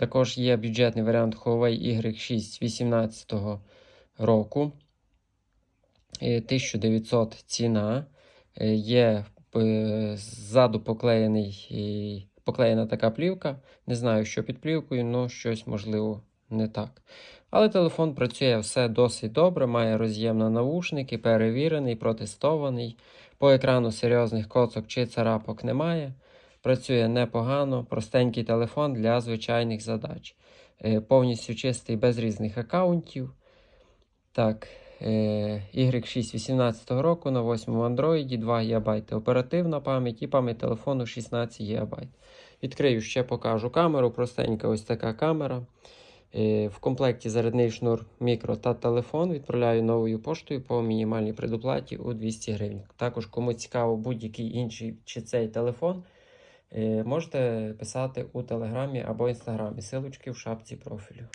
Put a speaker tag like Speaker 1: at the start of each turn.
Speaker 1: Також є бюджетний варіант Huawei Y6 18 року. Е, 1900 ціна. Е, Є е, ззаду поклеєний, е, поклеєна така плівка. Не знаю, що під плівкою, але щось можливо не так. Але телефон працює все досить добре, має роз'єм на навушники, перевірений, протестований. По екрану серйозних коцок чи царапок немає. Працює непогано, простенький телефон для звичайних задач. Е, Повністю чистий без різних аккаунтів. Так, е, Y6 18 року на 8 Android, 2 ГБ оперативна пам'ять і пам'ять телефону 16 ГБ. Відкрию ще покажу камеру. Простенька ось така камера. Е, В комплекті зарядний шнур мікро та телефон. Відправляю новою поштою по мінімальній предоплаті у 200 гривень. Також, кому цікаво будь-який інший чи цей телефон, можете писати у телеграмі або інстаграмі. Силочки в шапці профілю.